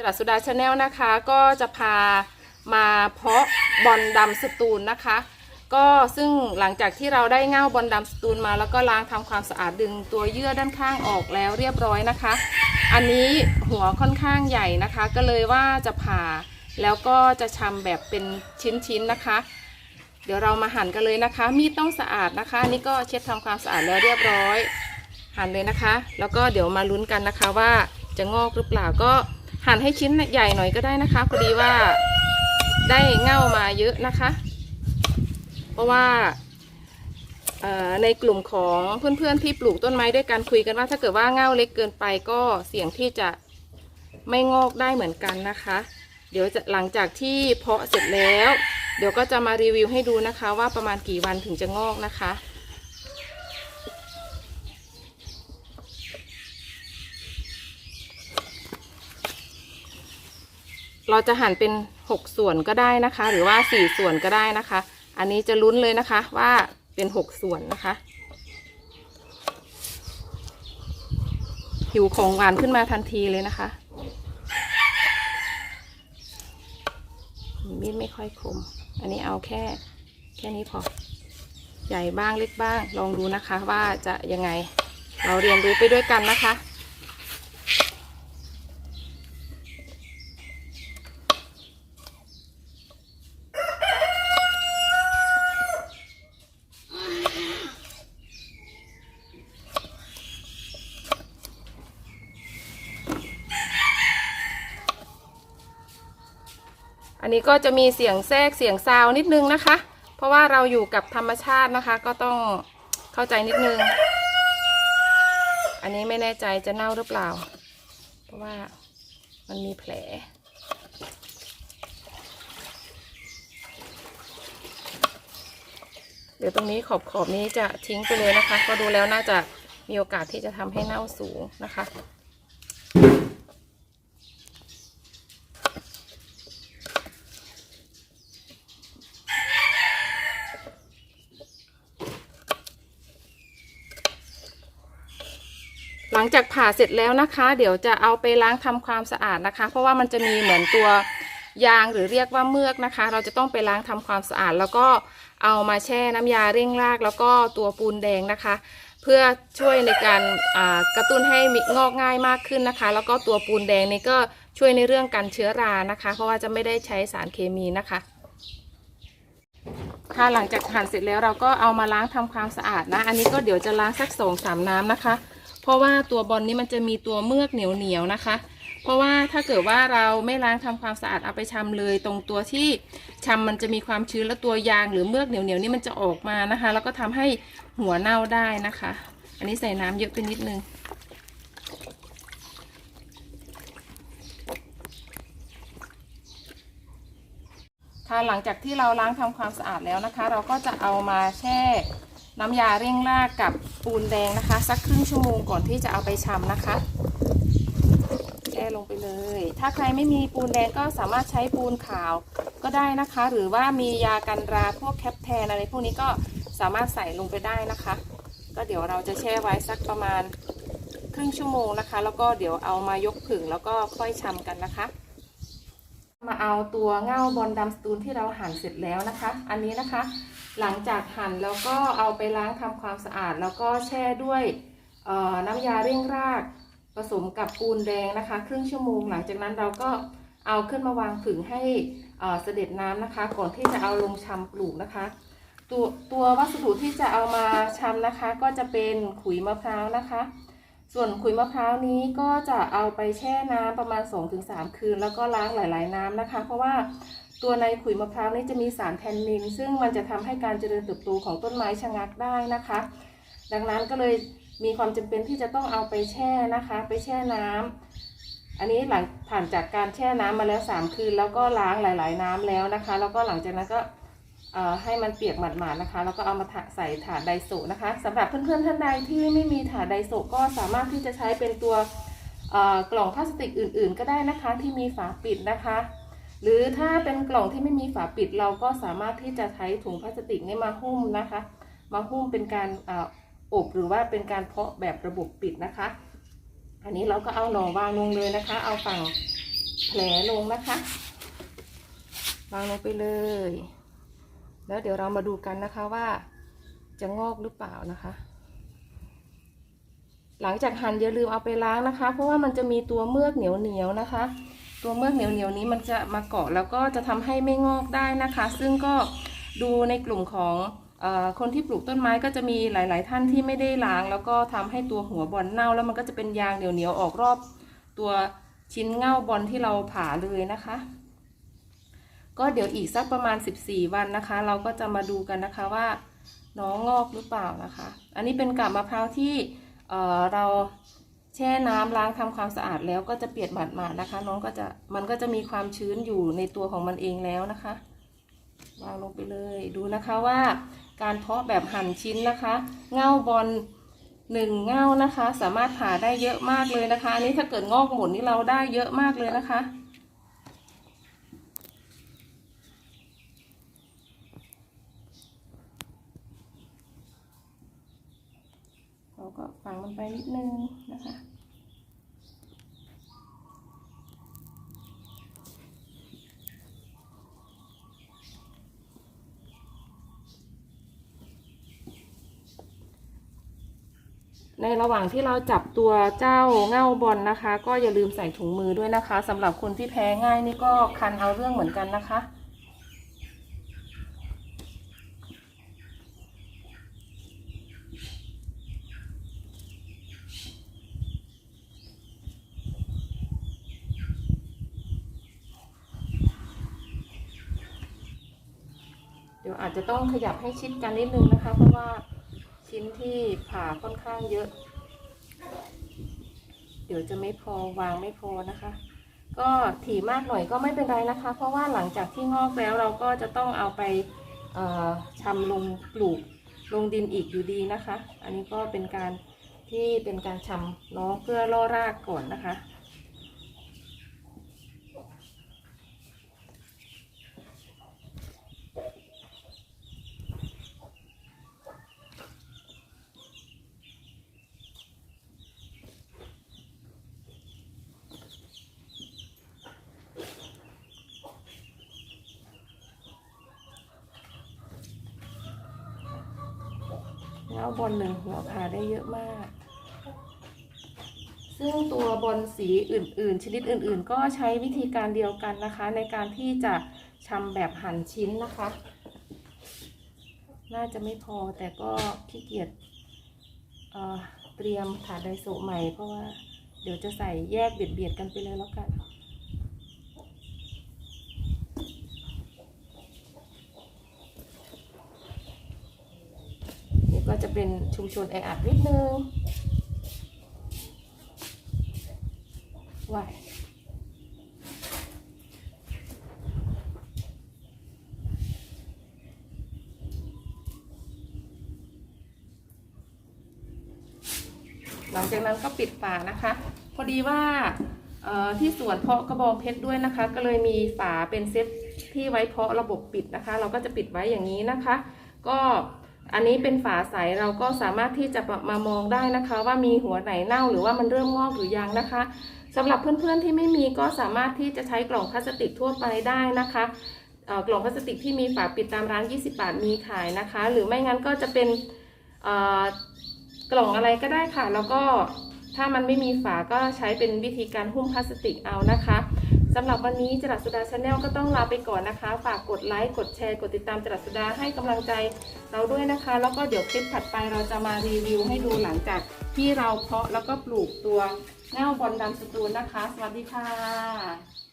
จรัสสุดาชาแนลนะคะก็จะพามาเพาะบอลดำสตูลนะคะ ก็ซึ่งหลังจากที่เราได้เง่าบอลดำสตูลมาแล้วก็ล้างทำความสะอาดดึงตัวเยื่อด้านข้างออกแล้วเรียบร้อยนะคะ อันนี้หัวค่อนข้างใหญ่นะคะ ก็เลยว่าจะผ่าแล้วก็จะชำแบบเป็นชิ้นๆนะคะ เดี๋ยวเรามาหั่นกันเลยนะคะ มีดต้องสะอาดนะคะนนี่ก็เช็ดทำความสะอาดแล้วเรียบร้อย หั่นเลยนะคะ แล้วก็เดี๋ยวมาลุ้นกันนะคะว่าจะงอกหรือเปล่าก็ หั่นให้ชิ้นใหญ่หน่อยก็ได้นะคะพอดีว่าได้เง่ามาเยอะนะคะ เพราะว่าในกลุ่มของเพื่อนๆที่ปลูกต้นไม้ด้วยกันคุยกันว่า ถ้าเกิดว่าเง่าเล็กเกินไปก็เสี่ยงที่จะไม่งอกได้เหมือนกันนะคะ เดี๋ยวจะหลังจากที่เพาะเสร็จแล้ว เดี๋ยวก็จะมารีวิวให้ดูนะคะ ว่าประมาณกี่วันถึงจะงอกนะคะ เราจะหั่นเป็น 6 ส่วนก็ได้นะคะ หรือว่า 4 ส่วนก็ได้นะคะ อันนี้จะลุ้นเลยนะคะว่าเป็น 6 ส่วนนะคะหิวของหวานขึ้นมาทันทีเลยนะคะ มีดไม่ค่อยคม อันนี้เอาแค่ แค่นี้พอ ใหญ่บ้างเล็กบ้าง ลองดูนะคะว่าจะยังไง เราเรียนรู้ไปด้วยกันนะคะ อันนี้ก็จะมีเสียงแทรกเสียงซาวนิดนึงนะคะ เพราะว่าเราอยู่กับธรรมชาตินะคะ ก็ต้องเข้าใจนิดนึง อันนี้ไม่แน่ใจจะเน่าหรือเปล่า เพราะว่ามันมีแผลเดี๋ยวตรงนี้ขอบขอบนี้จะทิ้งไปเลยนะคะ ก็ดูแล้วน่าจะมีโอกาสที่จะทำให้เน่าสูงนะคะ หลังจากผ่าเสร็จแล้วนะคะ เดี๋ยวจะเอาไปล้างทำความสะอาดนะคะ เพราะว่ามันจะมีเหมือนตัวยางหรือเรียกว่าเมือกนะคะ เราจะต้องไปล้างทำความสะอาด แล้วก็เอามาแช่น้ำยาเร่งราก แล้วก็ตัวปูนแดงนะคะ เพื่อช่วยในการกระตุ้นให้มีงอกง่ายมากขึ้นนะคะ แล้วก็ตัวปูนแดงนี่ก็ช่วยในเรื่องการเชื้อรานะคะ เพราะว่าจะไม่ได้ใช้สารเคมีนะคะค่ะหลังจากหั่นเสร็จแล้วเราก็เอามาล้างทำความสะอาดนะ อันนี้ก็เดี๋ยวจะล้างสักสองสามน้ำนะคะ เพราะว่าตัวบอลนี้มันจะมีตัวเมือกเหนียวเหนียวๆนะคะ เพราะว่าถ้าเกิดว่าเราไม่ล้างทำความสะอาดเอาไปชำเลย ตรงตัวที่ชำมันจะมีความชื้นและตัวยางหรือเมือกเหนียวเหนียวๆนี่มันจะออกมานะคะ แล้วก็ทำให้หัวเน่าได้นะคะ อันนี้ใส่น้ำเยอะไปนิดนึงค่ะหลังจากที่เราล้างทำความสะอาดแล้วนะคะ เราก็จะเอามาแช่น้ำยาเร่งรากกับ ปูนแดงนะคะ สักครึ่งชั่วโมงก่อนที่จะเอาไปชำนะคะแช่ลงไปเลย ถ้าใครไม่มีปูนแดงก็สามารถใช้ปูนขาวก็ได้นะคะ หรือว่ามียากันราพวกแคปแทนอะไรพวกนี้ก็สามารถใส่ลงไปได้นะคะ ก็เดี๋ยวเราจะแช่ไว้สักประมาณครึ่งชั่วโมงนะคะ แล้วก็เดี๋ยวเอามายกผึ่งแล้วก็ค่อยชำกันนะคะ มาเอาตัวเง่าบอลดำสตูนที่เราหั่นเสร็จแล้วนะคะ อันนี้นะคะ หลังจากหั่นแล้วก็เอาไปล้างทำความสะอาด แล้วก็แช่ด้วยน้ำยาเร่งรากผสมกับปูนแดงนะคะ ครึ่งชั่วโมง หลังจากนั้นเราก็เอาขึ้นมาวางผึ่งให้เอ่อเสด็จน้ำนะคะ ก่อนที่จะเอาลงชำปลูกนะคะ ตัวตัววัสดุที่จะเอามาชำนะคะ ก็จะเป็นขุยมะพร้าวนะคะ ส่วนขุยมะพร้าวนี้ก็จะเอาไปแช่น้ำประมาณ 2-3 คืน แล้วก็ล้างหลาย ๆ น้ำนะคะ เพราะว่า ตัวในขุยมะพร้าวนี้จะมีสารแทนนิน ซึ่งมันจะทำให้การเจริญเติบโตของต้นไม้ชะงักได้นะคะ ดังนั้นก็เลยมีความจำเป็นที่จะต้องเอาไปแช่นะคะ ไปแช่น้ำอันนี้หลังผ่านจากการแช่น้ำมาแล้ว 3 คืน แล้วก็ล้างหลาย ๆ น้ำแล้วนะคะ แล้วก็หลังจากนั้นก็ให้มันเปียกหมาดๆนะคะ แล้วก็เอามาใส่ถาดไดโซนะคะสำหรับเพื่อนๆท่านใดที่ไม่มีถาดไดโซก็สามารถที่จะใช้เป็นตัวกล่องพลาสติกอื่น ๆ ก็ได้นะคะที่มีฝาปิดนะคะ หรือถ้าเป็นกล่องที่ไม่มีฝาปิดเราก็สามารถที่จะใช้ถุงพลาสติกนี้มาหุ้มนะคะ มาหุ้มเป็นการออบหรือว่าเป็นการเพาะแบบระบบปิดนะคะ อันนี้เราก็เอาหน่อวางลงเลยนะคะ เอาฝั่งแผลลงนะคะ วางลงไปเลย แล้วเดี๋ยวเรามาดูกันนะคะว่าจะงอกหรือเปล่านะคะ หลังจากหั่นอย่าลืมเอาไปล้างนะคะ เพราะว่ามันจะมีตัวเมือกเหนียวเหนียวนะคะ ตัวเมือกเหนียวเหนียวๆนี้มันจะมาเกาะแล้วก็จะทำให้ไม่งอกได้นะคะ ซึ่งก็ดูในกลุ่มของอคนที่ปลูกต้นไม้ก็จะมีหลาย ๆ ท่านที่ไม่ได้ล้าง แล้วก็ทำให้ตัวหัวบอลเน่า แล้วมันก็จะเป็นยางเหนียวเหนียวๆออกรอบ ตัวชิ้นเง่าบอลที่เราผ่าเลยนะคะ ก็เดี๋ยวอีกสักประมาณ 14 วันนะคะ เราก็จะมาดูกันนะคะว่าน้องงอกหรือเปล่านะคะ อันนี้เป็นกาบมะพร้าวที่เเรา แช่น้ำล้างทำความสะอาดแล้วก็จะเปียกบาดหมาดนะคะ น้องก็จะมันก็จะมีความชื้นอยู่ในตัวของมันเองแล้วนะคะวางลงไปเลยดูนะคะว่า การเพาะแบบหั่นชิ้นนะคะ เง่าบอลหนึ่งเง่านะคะ สามารถผ่าได้เยอะมากเลยนะคะอันนี้ถ้าเกิดงอกหมุนนี่เราได้เยอะมากเลยนะคะ เรา ก็ฝังมันไปนิดนึงนะคะในระหว่างที่เราจับตัวเจ้าเง่าบอลนะคะ ก็อย่าลืมใส่ถุงมือด้วยนะคะสำหรับคนที่แพ้ง่ายนี่ก็คันเอาเรื่องเหมือนกันนะคะ ดี๋ยวอาจจะต้องขยับให้ชิดกันนิดนึงนะคะ เพราะว่าชิ้นที่ผ่าค่อนข้างเยอะ เดี๋ยวจะไม่พอวางไม่พอนะคะ ก็ถี่มากหน่อยก็ไม่เป็นไรนะคะ เพราะว่าหลังจากที่งอกแล้วเราก็จะต้องเอาไปเอ่อชำลงปลูกลงดินอีกอยู่ดีนะคะ อันนี้ก็เป็นการที่เป็นการชำน้องเพื่อล่อรากก่อนนะคะ แล้วบอลหนึ่งหัวผ่าได้เยอะมาก ซึ่งตัวบอลสีอื่น ๆ ชนิดอื่น ๆ ก็ใช้วิธีการเดียวกันนะคะ ในการที่จะชำแบบหั่นชิ้นนะคะ น่าจะไม่พอแต่ก็ขี้เกียจเเตรียมถาดไดโซใหม่เพราะว่าเดี๋ยวจะใส่แยกเบียดๆกันไปเลยแล้วกัน นี่ ก็จะเป็นชุมชนแออัดนิดนึงว้าหลังจากนั้นก็ปิดฝานะคะ พอดีว่าที่สวนเพาะกระบองเพชรด้วยนะคะ ก็เลยมีฝาเป็นเซตที่ไว้เพาะระบบปิดนะคะ เราก็จะปิดไว้อย่างนี้นะคะ ก็ อันนี้เป็นฝาใสเราก็สามารถที่จะมามองได้นะคะ ว่ามีหัวไหนเน่าหรือว่ามันเริ่มงอกหรือยังนะคะสำหรับเพื่อนๆที่ไม่มีก็สามารถที่จะใช้กล่องพลาสติกทั่วไปได้นะคะกล่องพลาสติกที่มีฝาปิดตามร้าน 20 บาทมีขายนะคะ หรือไม่งั้นก็จะเป็นกล่องอะไรก็ได้ค่ะ แล้วก็ถ้ามันไม่มีฝาก็ใช้เป็นวิธีการหุ้มพลาสติกเอานะคะ สำหรับวันนี้จรัสสุดาชาแนลก็ต้องลาไปก่อนนะคะ ฝากกดไลค์ กดแชร์ กดติดตามจรัสสุดาให้กำลังใจเราด้วยนะคะ แล้วก็เดี๋ยวคลิปถัดไปเราจะมารีวิวให้ดูหลังจากที่เราเพาะแล้วก็ปลูกตัวเง่าบอลดำสตูนนะคะ สวัสดีค่ะ